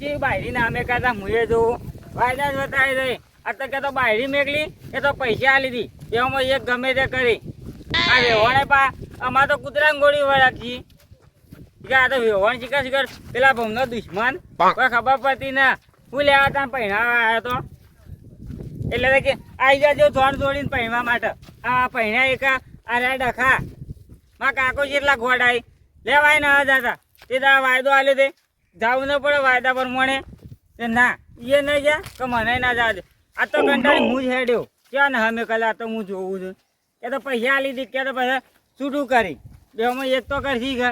જે બાયરી નામે કાતા મુએ જોઉં. વાયદા જ બતાવી આ કે તો બાયરી મેકલી એ તો પૈસા આલી દી એમાં એક ગમે તે કરી. આ વેવાણે પા અમાર તો કૂતરા ગોળી વળાકી કે આ તો વેવાણ શીખર શીખર પેલા ભમનો દુશ્મન. કોઈ ખબર પડતી ના. હું લેવા તા પહેણાવા આવ્યો તો. એટલે કે આઈ જાજો ધોણ દોડીને પહેરવા માટે. આ પહેણ્યા એકા અરે ડખા. માં કાકો જેટલા ઘોડાય લેવાય ના જતા. તે દા વાયદો આલ્યો તે. જાવું ન પડે, વાયદા પ્રમાણે તે ના એ નહીં જા કે મને ના જાજે આ તો કંટાળી હું જ હેડ્યો. ક્યાં ને અમે કલા તો હું જોઉં છું. કે તો પૈસા લીધી, કે તો પછી છૂટું કરી. બેમાં એક તો કરશી કે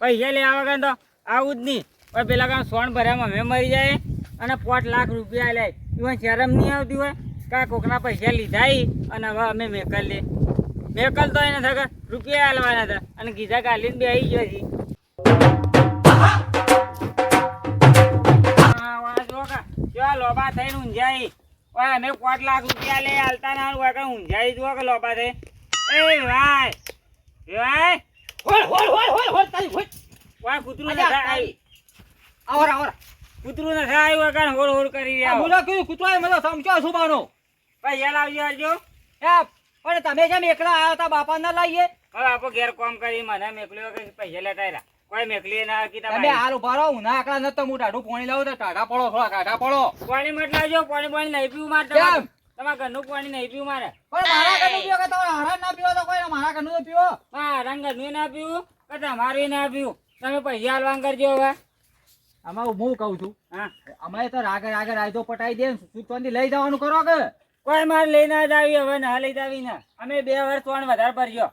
પૈસા લેવા વગર તો? આવું જ નહીં. પણ પેલા કાં સોન ભર્યામાં અમે મરી જાય અને પોઠ લાખ રૂપિયા લે. એમાં શરમ નહીં આવતી હોય? કાંઈ કોકના પૈસા લીધા અને હવે અમે મેકલ લે. મેકલ તો એને થાય રૂપિયા આલવાના હતા અને ગીધા ગાલીને બે આવી ગયો છે. લોબા થઈને ઊંઝાઈ. ઓય અમે પોટ લાખ રૂપિયા લે આલતા ના હોય કે ઊંઝાઈ જુઓ કે લોબા થઈ એ ભાઈ એ ભાઈ. હોળ હોળ હોળ હોળ હોળ તારી હોળ. ઓય કૂતરું ને આવી આવર આવર. કૂતરું ને થાય હોય કારણ હોળ હોળ કરી રહ્યા બોલો કયું કૂતરાએ મને સમજો સુબાનો પૈસા લાવજો આવજો એ પણ તમે જેમ એકલા આવ્યા હતા બાપા ના લાવીએ? હવે આપો ઘેર કોમ કરી મને મેકલ્યો કે પૈસા લેતા રહ્યા કોઈ મેકલી ના કીધા તમે હાલ ઊભા રહો ના આકડા ન તો હું ટાઢું પાણી લાવું તો ટાઢા પડો થોડા ટાઢા પડો. પાણી મત લાવજો પાણી પાણી નહીં પીવું મારે કેમ? તમારે. તમારા ઘરનું પાણી નહીં પીવું મારે. પણ મારા ઘરનું પીવો કે તમે હરણ ના પીવો તો કોઈ મારા ઘરનું તો પીવો. મારા ઘરનું ના પીવું કે તમારું ના પીવું. તમે પૈસા હાલવાન કરજો હવે. આમાં હું કહું છું હા. અમારે તો રાગે રાગે રાયદો પટાઈ દે સુતવાથી લઈ જવાનું કરો કે? કોઈ મારે લઈ જ આવી હવે ના લઈ જાવી ના. અમે બે વર્ષ ત્રણ વધારે ભરજો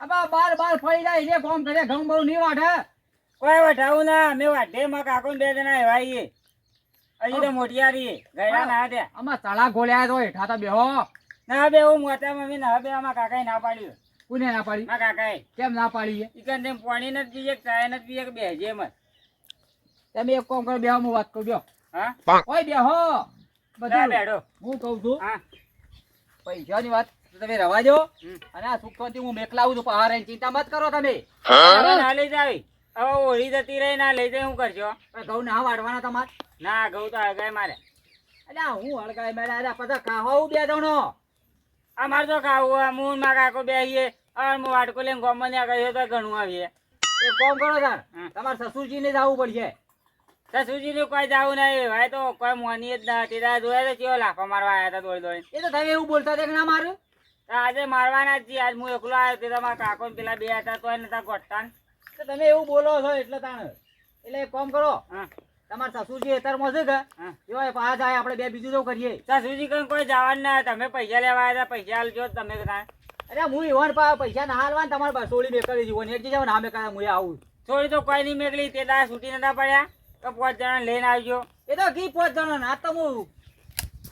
અબા બાર બાર ફરી જાય છે કોમ કરે ઘઉં બહુ નહીં વાઢે. કોઈ વઢાવું ના અમે વાઢે માં કાકો બે જણા એવા છીએ હજી તો મોટિયારી ગયા ના આમાં તળા ગોળ્યા તો હેઠા તો બેહો. ના બે હું મોટા મમ્મી ના બે આમાં કાકાએ ના પાડ્યું. કોને ના પાડી? મારા કાકાએ. કેમ ના પાડી છે? ઈકન તેમ પાણી નથી પીએ ચાય નથી પીએ કે બેહજે મત તમે એક કોમ કરો બેહો હું વાત કરું બેહો. હા? ઓય બેહો. બધું બેડો હું કહું છું. હા. પૈસાની વાત તમે રવા દો. હમ. અને આ સુખથી હું મેકલાવું છું. પહાડ રહીને ચિંતા મત કરો તમે. ના લઈ જાવી હવે ઓળી જતી રહી ના લઈ જાય શું કરજો પણ ઘઉં ના વાળવાના તમારે? ના ઘઉં તો હળગાય મારે. અલ્યા હું હળગાય મેળા અલ્યા પછી ખાવા બે જણો. અમારે તો ખાવું હોય. હું માં કાકો બેસીએ અને હું વાટકો લઈને ગોમાં ને ગયો તો ઘણું આવીએ. એ કોમ કરો તાર. તમારે તમારે સસુરજીને જવું પડશે. સસુજી નું કોઈ જાવું નહીં. ભાઈ તો કોઈ મોની જ ના તે દાદા જોયા તો કેવો લાફો મારવા આવ્યા હતા દોડી દોડી એ તો તમે એવું બોલતા હતા કે ના મારું? આજે મારવાના જ છીએ. આજ હું એકલો આવ્યો તે તમારા કાકો ને પેલા બે હતા તોય નતા ગોઠતા. ને. તો તમે એવું બોલો છો એટલે તાણ. એટલે એક કામ કરો. હા. તમારા સસુરજી અત્યારમાં છે કે? એવા પાછા જાય આપણે બે બીજું તો કરીએ. સસુજી કઈ કોઈ જવાનું ના તમે પૈસા લેવા આવ્યા હતા પૈસા આલજો તમે અરે હું ઈવન પા પૈસા ના હાલવા તમારે બસોડી મેકલી જીવન. એક જાવ ના મેકા હું આવું. સોળી તો કોઈ નહીં મેકલી. તે દા છૂટી નતા પડ્યા. તો પાંચ જણા લઈને આવજો. એ તો કી પાંચ જણો ના? તો હું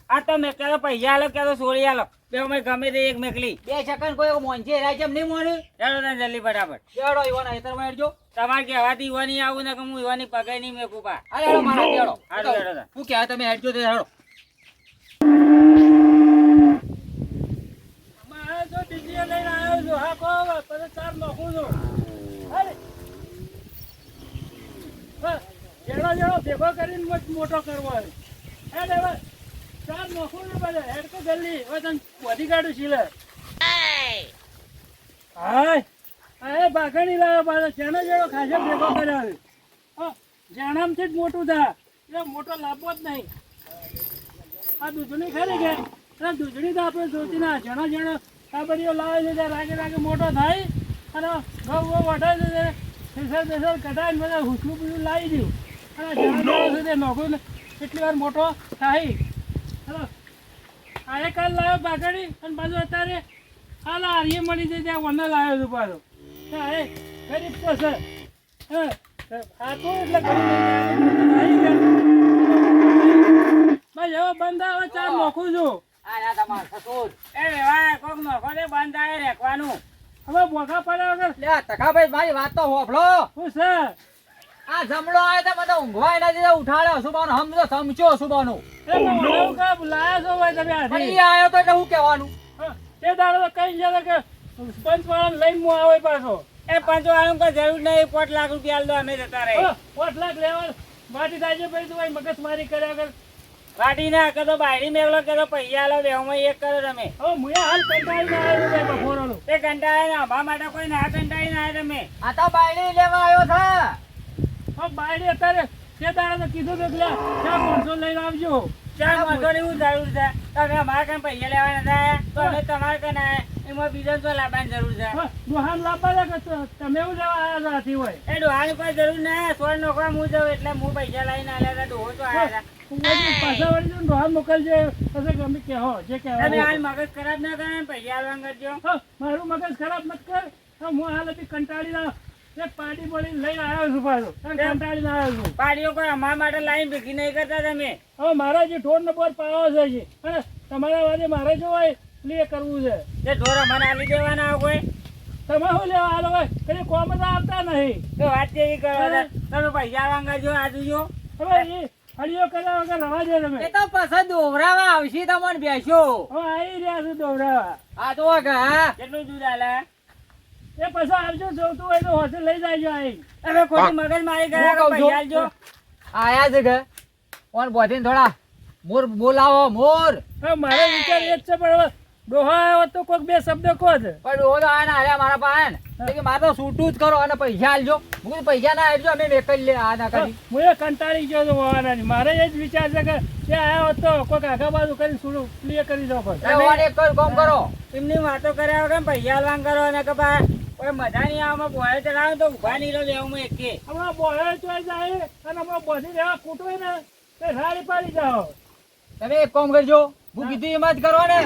આ તો મેં ક્યાં તો પૈસા આલો ક્યાં તો સોળી આલો. બે અમે ગમે તે એક મેકલી. બે સેકન્ડ કોઈ મોંચે રાય કેમ નહીં મોને ચાલો ને જલ્દી ફટાફટ. બેડો ઈવન હેતરમાં હેડજો. તમારે કહેવાથી ઈવાની આવું ને કે હું ઈવાની પગે નહીં મેકું પા. અરે હેડો મારા હાડો હેડો તાર. હું કહેવાય તમે હેડજો તે હેડો ભેગો કરીને મોટો કરવો હે હેડ હવે ચાર નોખું ને બધે. હેડ તો જલ્દી. હવે તને વધી કાઢું છીએ હાય. અરે એ બાગણી લાવ્યો પાછો. જેનો જેનો ખાસે ભેગો કર્યો જાણામથી જ મોટું થા. એ મોટો લાભો જ નહીં. આ દૂધણી ખરી કે? આ દૂધણી તો આપણે જોતી ના. જણો લાવે છે ત્યાં રાગે રાગે મોટો થાય. અને ઘઉં બહુ વઢાય છે તે ફેસર ફેસર બધા હુસલું બીજું લાવી દઉં. અને જણો જણો છે તે નોખું એટલી વાર મોટો થાય. એક કાલ લાવ્યો બાગડી અને પાછું અત્યારે હાલ હારીએ મળી જાય ત્યાં વને લાવ્યો છું પાછો. એ ગરીબ તો છે. હા ખાતો એટલે બસ હવે બંધ આવે ચાર નોખું છું. હવે બોખા પડ્યા વગર લે તકાભાઈ મારી વાત તો હોફળો શું છે? આ જમણો આવે તો મને ઊંઘવાય ના દીધા ઉઠાડ્યો સુબાનો હમ તો સમજો સુબાનો એ પણ વડાવું કાં લાયા છો ભાઈ તમે પણ ઈ આવ્યો તો એટલે હું કહેવાનું? તે દાડો તો કઈ છે કે પંચવાળાને લઈને હું આવે પાછો. એ પંચ વાળા કઈ જરૂર નહીં પોટ લાખ રૂપિયા આલ દો અમે જતા રહે પોટ લાખ લેવા માટી થાય છે ભાઈ તું મગજ મારી કર્યા વગર. વાટી ના કે તો બાયડી મેળો કે તો પૈસા આલો બેહમાં એક કરો તમે. મુએ હાલ કંટાળીને આવ્યો છું બફોરો તે કંટાળે ના ભા માટે કોઈ ના કંટાળી ના તમે. આ તો બાયડી લેવા આવ્યો છે. બાયડી અત્યારે તે દાડા તો કીધું તો એટલે ચા માણસો લઈને આવજો? ચાર મજૂરી હું જરૂર છે. તમે અમારા કઈ પૈસા લેવાના થાય તો અમે તમારે કઈ ના એમાં બીજા તો લાવવાની જરૂર છે. દુહાન લાવવા કે તમે એવું લેવા આવ્યા હતા હોય? એ દુહાન કોઈ જરૂર ના સોળ નોકરા હું જાઉં એટલે હું પૈસા લઈને આવ્યા હતા ડોહો તો આવ્યા હતા. પાછા વળી જઈને દુહાન મોકલજે પછી ગમે કહેવો જે તમે કહેવા હાલ મગજ ખરાબ ના કરે પૈસા આલવાનું કરજો. મારું મગજ ખરાબ મત કર. હા, હાલ કંટાળી કંટાળીને પાર્ટી પડી લઈને આવ્યો છું પાછો. કંટાળીને આવ્યો છું. પાડીઓ કોઈ અમારા માટે લાઈન ભેગી નહીં કરતા તમે? હવે મારા જે ઢોર બોર પાવો છે અને તમારા વાદે મારે જો હોય? એટલે કરવું છે. એ ઢોર અમને આલી દેવાના કોઈ? તમે શું લેવા આલો હોય? કદી કોમ જ આવતા નહીં. તો વાત કેવી કરો તમે પૈસા વાંગા કરજો આજુ જો. હવે એ હળીઓ કર્યા વગર રવા દે તમે. એ તો પછી દોવરાવા આવશે તમને બેસો હવે આવી રહ્યા છું દોવડાવા આ તો હા કેટલું દૂધ આલે? એ પછી આવજો જોતું હોય તો હોટલ લઈ જાય અહીં. તમે કોઈ મગજ મારી કર્યા હું કહું પૈસા આલજો આયા છે કે ઓન બોધીન થોડા. મોર બોલાવો મોર. હવે મારો વિચાર એ જ છે પણ ડોહા આવ્યો તો કોઈક બે શબ્દ કહો છે પણ ડોહો તો આયા ને આયા મારા પાસે ને. તો કે મારે તો છૂટું જ કરો અને પૈસા આલજો. હું પૈસા ના આપજો અમે મેકલી લે આ ના કરી. હું એ કંટાળી ગયો છું હોવાના મારે એ જ વિચાર છે કે તે આવ્યો તો કોઈક આગા બાજુ કરી સુડું ક્લિયર કરી દો પણ એક કર કામ કરો. એમની વાતો કર્યા વગર પૈસા લાંગ કરો અને કે બા મજા નહીં આવે બોય ચલાવે તો ઊભા નહીં રહો લેવામાં એકે. હમણાં બોલે ચોય જાય અને હમણાં બધી રહેવા કૂટવે ને તે સારી પાડી જાઓ. તમે એક કામ કરજો હું કીધું એમ જ કરો ને.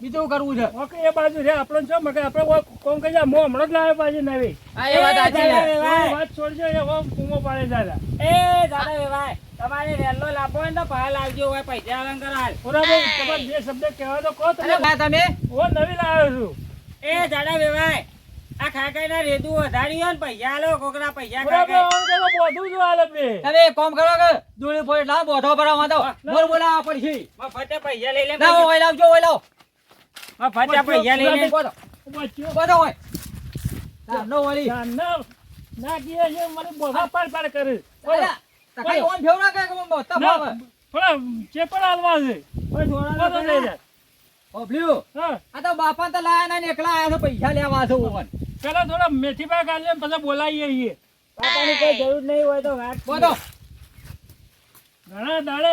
બીજું કરવું છે. ઓકે એ બાજુ રે આપણો છો મગે આપણે કોમ કહી જા મો હમણાં જ લાવે પાછી નવી. હા એ વાત સાચી એ છે. ભાઈ. વાત છોડજો એ હો કૂમો પાડે દાદા. એ દાદા વેવાય તમારે રેલો લાભો હોય ને તો ભાઈ લાવજો હોય પૈસા અલંકાર કરો તમારે જે શબ્દ કહેવા તો કહો તમે તમે? હું નવી લાવ્યો છું. એ દાદા વેવાય. આ ખાઈ ના રેતું વધારી હોય ને પૈસા લો કોકરા પૈસા તો બધું જ હાલે બે. તમે કોમ કરો કે દોડી પોઈન્ટ લાવ બોધો પરા તો બોલ બોલાવા પડશે. ફટે પૈસા લઈ લે લાવો ઓય લાવજો ઓય લાવ. મફતે પૈસા લઈ લે. બોધો હોય. નો વળી. ના ના ના કીએ છે મને બોધા પાડ પાડ કરે. બોલો. તકાઈ ઓન ભેવ ના કે કોમ બોતા ભાવે? થોડા ચેપડ હાલવા છે. બોલો લઈ જા. ઓભલ્યું હા આ તો બાપા તો લાયા ના એકલા આયા તો પૈસા લેવા છે ઓવન પેલા થોડા મેથી પાક આલીએ ને પછી બોલાવીએ છીએ પાપાની કોઈ જરૂર નહીં હોય તો વાત બોધો ઘણા દાડે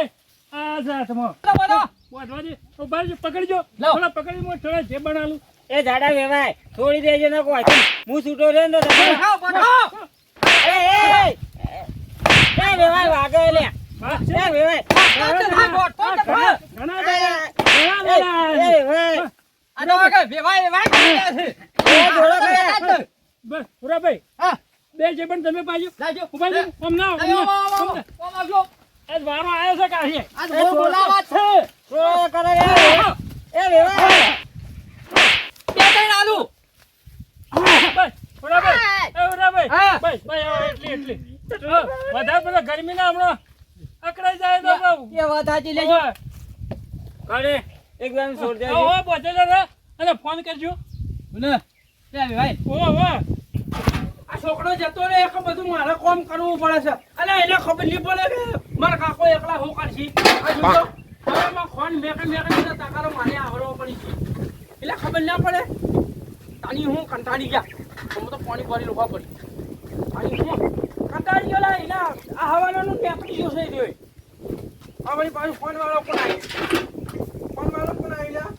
આ છે હાથમાં બોધો બોધો દે ઊભા પકડજો થોડા પકડી થોડા જે બનાલું એ દાડા વેવાય છોડી દેજો ને કોઈ હું છૂટો રહ્યો ને તમે બોધો બોધો એ એ એ એ વેવાય વાગે લે વેવાય ઘણા દાડા બે જે પણ તમે આવજો આજ વારો આવ્યો છે કાઢીએ આ બોલાવા છે. જોડો કરે. એ વેવાય. બે ત્રણ આલુ. બસ પુરાભાઈ એ પુરાભાઈ હા. બસ બસ એટલી એટલી. વધારે પેલા ગરમીના હમણાં અકળાઈ જાય તો. એ વાત સાચી લેજો. કરે એકદમ છોડ દે ઓ બોતે રે અને ફોન કરજો. ને લે ભાઈ. ઓ ઓ. આ છોકરો જતો રે એક બધું મારે કોમ કરવું પડે છે. અને એને ખબર નહીં પડે કે મારા કાકો એકલા હું કરશી આ જોજો હવે ફોન મેકે મેકે દીધા તાકારો મારે આવડવો પડી છે. એટલે ખબર ના પડે. તાની હું કંટાળી ગયા. હું તો પાણી ભરી લોખા પડી તાની હું કંટાળી ગયો લા એના આ હવાલાનું નેકડી ગયો છે રહ્યો આ વળી પાછું ફોન વાળો પણ આવી ફોન વાળો પણ આવી લા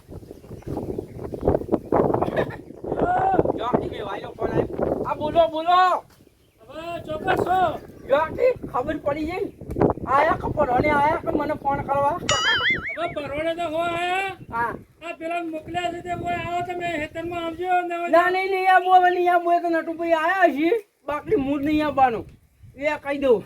જોકી કે વાયલો ફોન આવ્યો આ બોલો. ચોક્કસ છો જોકી ખબર પડી ગઈ? આયા કે પરોણે આયા કે મને ફોન કરવા? હવે પરોણે તો હો. આયા હા આ પેલા મોકલ્યા છે તે કોઈ આવો તમે હેતરમાં આવજો ને ના નહીં નહીં આબો હવે નહીં આબો તો નટુભાઈ આયા છે બાકી મૂડ નહીં આવવાનું. એ કહી દઉં.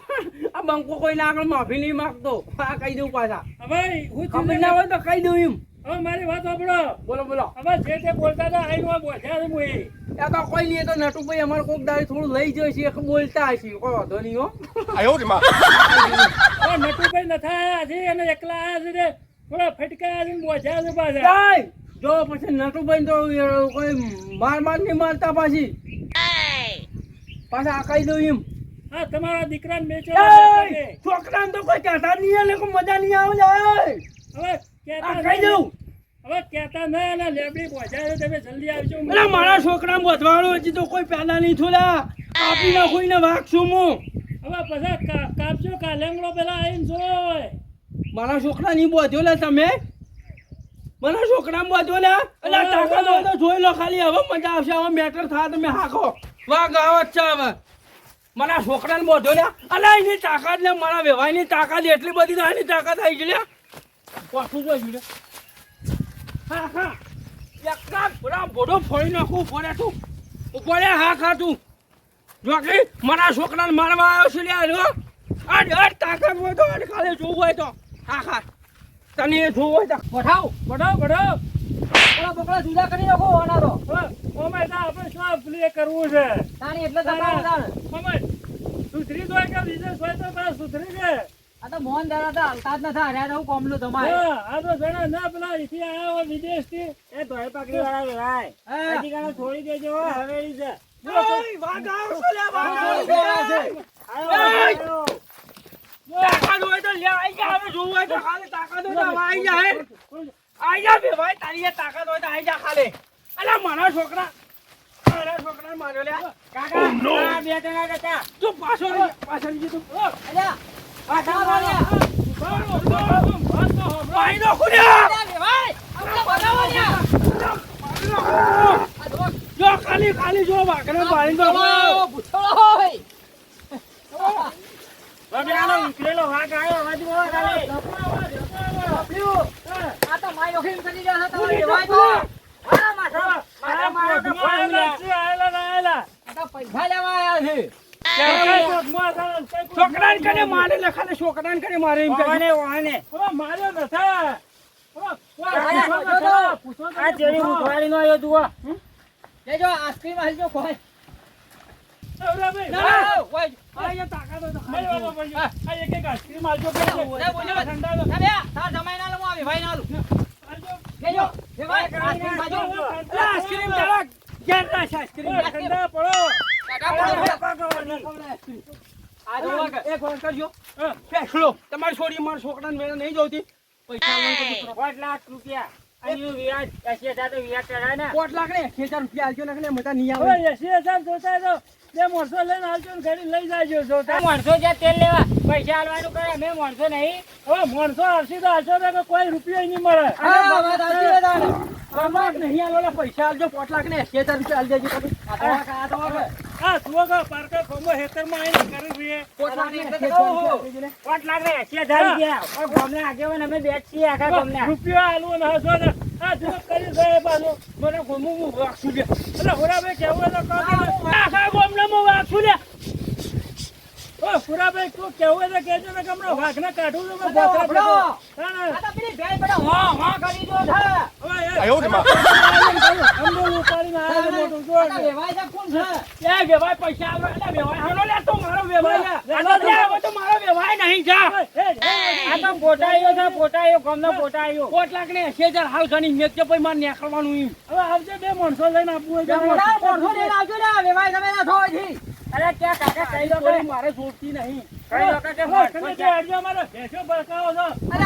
આ બંકો કોઈને આગળ માફી નહીં માંગતો. આ કહી દઉં પાછા. હવે હું ખબર ના હોય તો કહી દઉં એમ. હવે મારી વાત સાંભળો. બોલો બોલો. હવે જે તે બોલતા હતા આઈને હું બોલ્યા છે એ. એ તો કોઈ નહીં તો નટુભાઈ અમારે કોઈક દાડી થોડું લઈ જશે એક બોલતા હશે. કોઈ વાંધો નહીં હો. હવે નટુભાઈ નથા આયા છે અને એકલા આયા છે તે થોડા ફટકાયા છે ને બોલ્યા છે પાછા. જો પછી નટુભાઈ તો કોઈ માર માર નહીં મારતા પાછી. પાછા આકાઈ દઉં એમ. હા તમારા દીકરાને મેચો છોકરાને તો કોઈ કહેતા નહીં એટલે કોઈ મજા નહીં આવે. હવે કહી દઉં. હવે કહેતા ના અને લેબડી પહોંચાડે તમે જલ્દી આવજો. અલા મારા છોકરા વધવાનું હજી તો કોઈ પેદા નહીં થોડા કાપી નાખું ને વાગશું હું. હવે પછી કાપજો કાલેંગડો પેલા આવીને જોય મારા છોકરા નહીં બોધ્યો લે તમે? મારા છોકરા બોધ્યો લે? એટલે તાકાત તો જોઈ લો ખાલી હવે મજા આવશે હવે મેટર થાય તમે હાકો. વાગ આવત છે હવે. મારા છોકરાને બોધ્યો લે. અલા એની તાકાત લે મારા વેવાયની તાકાત એટલી બધી ના એની તાકાત આવી ગઈ લે. પાછું જોઈ લે હા હા એકદમ પૂરા બોડો ફોડી નાખું ઉપર તું ઉપર હા ખા તું જો કે મારા છોકરાને મારવા આવ્યો છે તાકાત હોય તો ખાલી જોવું હોય તો હા હા તને એ જોવું હોય તો બડો પેલા બકરા જુદા કરી નાખો આના તો ઓ આપણે શું પ્લે કરવું છે તાણી એટલે તમારે તાણ. મમ્મી સુધરી દો કે બીજે સોય તો પેલા સુધરી છે આ તો મોહન દાદા તો હાલતા જ નથી હર્યા તો હું કોમનું તમારે આ તો જણા ના પેલા અહીંથી આયા હોય વિદેશથી એ ધોળી પકડી વાળા વેવાય હજી કાલે છોડી દેજો હવેલી છે વાઘ આવ્યો છે વાઘ આવ્યો છે. આવ્યો, એય! આવ્યો. તાકાત હોય તો લે, આઈ જા, હવે જોવું હોય તો ખાલી તાકાત હોય તો આઈ જા, હે. આઈ જા બે ભાઈ, તારી તાકાત હોય તો આઈ જા ખાલી. અલા, મારા છોકરા મારા છોકરા માર્યો લે. કાકા આ બે જણા કાકા તું પાછો પાછળ તું. અલ્યા, જો, ખાલી ખાલી જો વાઘને પાડીને તો ભૂતળો. આ તો માય ઓખીમ કરી છે તમારે કહેવાય તો. મારા માથા- મારા મારા તો ફોન લે. આયેલા ને આયેલા. આ તો પૈસા લેવા આવ્યા છે ક્યાં ચોકમાં હતા ને કઈ કોઈ છોકરાને કને મારે લખાને છોકરાને કને મારે એમ કહે ઓને, ઓને. હવે માર્યો નથી. આ આ ચેડી ઉઠવાડીનો આવ્યો જુઓ. લેજો આઈસ્ક્રીમ હાલજો કોઈ ના, આઈસ્ક્રીમ આલજો કે છે. ના ના ના આઈસ્ક્રીમ ઠંડા પડો. એક વાર કરજો. ફેસલો તમારી છોડી મારા છોકરાને મેળે નહીં જોતી. પૈસા પાંચ લાખ રૂપિયા. અને એનું વ્યાજ એસી હજાર તો વ્યાજ ચડાય ને. પોટ લાખ ને એક હજાર રૂપિયા આલજો ને મજા નહીં આવે. હવે એસી હજાર જોતા તો બે મોણસો લઈને આવજો ને ગાડી લઈ જાજો જોતા. માણસો જ્યાં તેલ લેવા પૈસા આલવાનું કરે અમે માણસો નહીં. હવે માણસો આવશે તો આવશે તો કોઈ રૂપિયો નહીં મળે. વાત પૈસા આલજો પોટ લાખ ને એસી હજાર રૂપિયા આલી દેજો. તમે. આ તું વગર પાર્કર ખંભો હેતરમાં આવીને કરી દઈએ પોટ લાખ ને એટલે એસી તો હજાર રૂપિયા પણ ગામના આગેવાન અમે બે છીએ આખા ગામના. રૂપિયો આલવો ને હસો ને. આ જુઓ કરી દે પાછું. મને ગમું હું લે. એટલે હુરાભાઈ કેવું હોય કહો આખા ગામને હું વાગશું લે. ઓ હુરાભાઈ તું કેવું હોય કહેજો ને હમણાં વાઘને કાઢું છું મેં ગોતરા વાપરો. ભેગો. ના, ના. આ તો પેલી ભેળ પેલા હા, હા કરી દો છે. હવે એ અંબોલ ઉપાડીને આવ્યો મોટું જો આ છે, કોણ છે? એ વેવાય પૈસા આલો એટલે વેવાય હાલો લે તો મારો વેવાય લે. લે, આનો લે, લે, હવે તો મારો વેવાય નહીં જા. આ તો પોટાયો છે પોટાયો ગામનો પોટાયો પોટ લાખ ને એસી હજાર હાલ ઘણી મેં કે ભાઈ મારે નીકળવાનું એમ. હવે આવજે બે માણસો લઈને આપવું હોય લઈને આવજો ને, તમે ના. અરે ક્યાં કાકા કઈ કોઈ મારે જોડતી નહીં. કઈ દો કે જે ક્યાં? અડજો અમારો ભેંસો ભડકાવો છો. અરે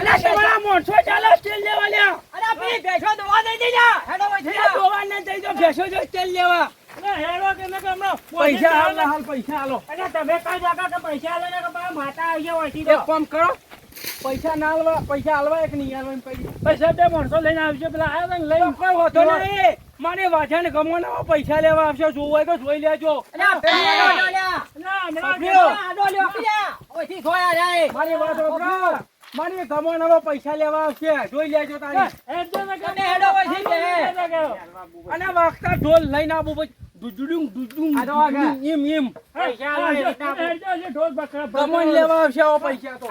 અલા, તમારા માણસો ચાલો સ્ટીલ લેવા લ્યા. અરે આ પેલી દોવા દઈ દેજો. હેડો આ જાઓ. દોવાને દઈ દો, ભેંસો જો સ્ટીલ લેવા. ના, હેરો કે નકર હમણાં પૈસા હાલ. હાલ પૈસા હાલો અરે તમે કઈ દો કે પૈસા હાલે ને કે મારા માતા આવી જાય ઓછી દો એક કામ કરો પૈસા ના હાલવા પૈસા હાલવા એક નહીં હાલવા. પૈસા બે માણસો લઈને આવજો પેલા આવ્યા ને લઈને કોઈ હોતો નહીં. મારે વાજાને ગમવાના પૈસા લેવા આવશે. જોવું હોય તો જોઈ લેજો. ના. મારી ગમવાના પૈસા લેવા આવશે. જોઈ લેજો ને. અને વાગતા ઢોલ લઈને આવું પછી દુજડું દુજડું. એમ એમ. ગમન લેવા આવશે પૈસા તો.